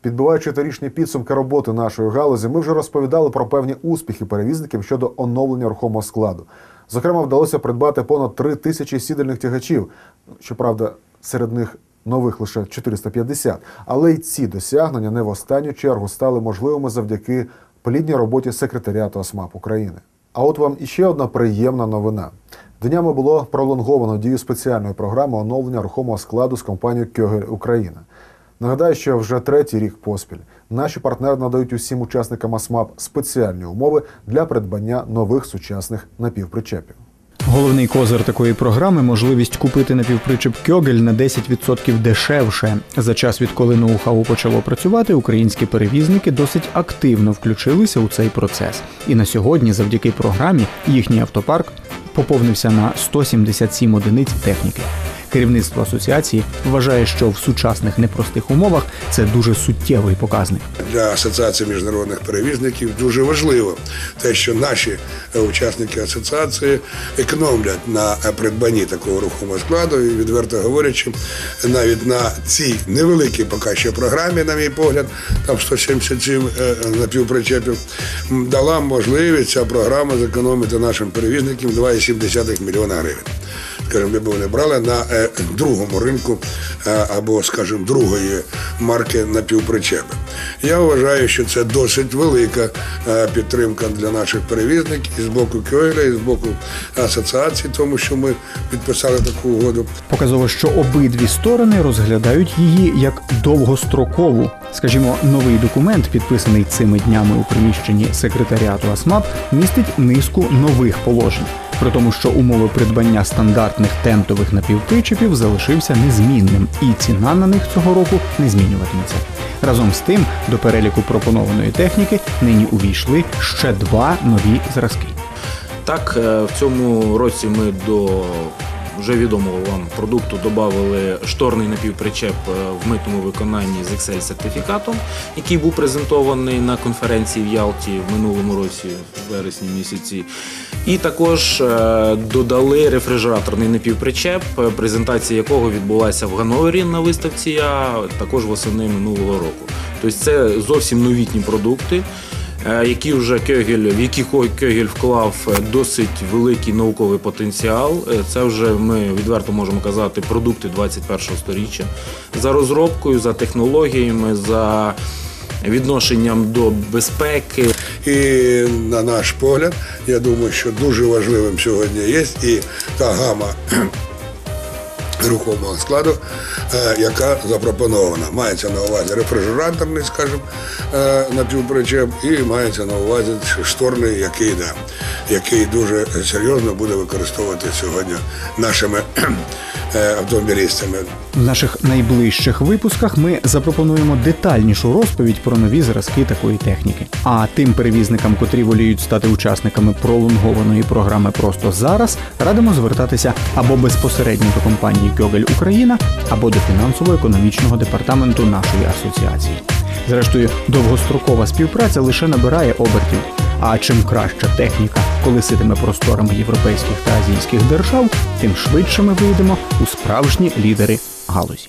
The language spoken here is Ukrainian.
Підбиваючи торічні підсумки роботи нашої галузі, ми вже розповідали про певні успіхи перевізників щодо оновлення рухомого складу. Зокрема, вдалося придбати понад 3 тисячі сідальних тягачів. Щоправда, серед них нових лише 450. Але й ці досягнення не в останню чергу стали можливими завдяки плідній роботі секретаріату АСМАП України. А от вам іще одна приємна новина. Днями було пролонговано дію спеціальної програми оновлення рухомого складу з компанією Кьогель Україна. Нагадаю, що вже третій рік поспіль наші партнери надають усім учасникам АСМАП спеціальні умови для придбання нових сучасних напівпричепів. Головний козир такої програми можливість купити напівпричеп Кьогель на 10% дешевше. За час, відколи ноу-хау почало працювати, українські перевізники досить активно включилися у цей процес. І на сьогодні, завдяки програмі, їхній автопарк поповнився на 177 одиниць техніки. Керівництво асоціації вважає, що в сучасних непростих умовах це дуже суттєвий показник. для асоціації міжнародних перевізників дуже важливо те, що наші учасники асоціації економлять на придбанні такого рухомого складу, і відверто говорячи, навіть на цій невеликій поки що програмі, на мій погляд, там 177 е, напівпричепів, дала можливість ця програма зекономити нашим перевізникам 2,7 мільйона гривень. Скажімо, якби вони брали на е, другому ринку е, або, скажімо, другої марки напівпричепи. Я вважаю, що це досить велика е, підтримка для наших перевізників і з боку Кьойля, і з боку асоціації, тому що ми підписали таку угоду. Показово, що обидві сторони розглядають її як довгострокову. Скажімо, новий документ, підписаний цими днями у приміщенні секретаріату АСМАП, містить низку нових положень. При тому, що умови придбання стандартних тентових напівпричепів залишився незмінним, і ціна на них цього року не змінюватиметься. Разом з тим, до переліку пропонованої техніки нині увійшли ще два нові зразки. Так, е, в цьому році ми до вже відомого вам продукту додали шторний напівпричеп е, в митному виконанні з Excel сертифікатом, який був презентований на конференції в Ялті в минулому році, в вересні місяці. І також е, додали рефрижераторний напівпричеп, е, презентація якого відбулася в Ганновері на виставці, а також восени минулого року. Тобто це зовсім новітні продукти які вже Кегель, в які Кегель вклав е, досить великий науковий потенціал. Е, Це вже ми відверто можемо казати продукти 21-го сторіччя за розробкою, за технологіями, за відношенням до безпеки. І на наш погляд, я думаю, що дуже важливим сьогодні є і та гама рухомого складу, е, яка запропонована. Мається на увазі рефрижераторний, скажімо, е, напівпричеп, і мається на увазі шторний, який, да, який дуже серйозно буде використовувати сьогодні нашими е, автомобілістами. В наших найближчих випусках ми запропонуємо детальнішу розповідь про нові зразки такої техніки. А тим перевізникам, котрі воліють стати учасниками пролонгованої програми просто зараз, радимо звертатися або безпосередньо до компанії Гьогель Україна, або до фінансово-економічного департаменту нашої асоціації. Зрештою, довгострокова співпраця лише набирає обертів. А чим краща техніка колеситиме просторами європейських та азійських держав, тим швидше ми вийдемо у справжні лідери галузі.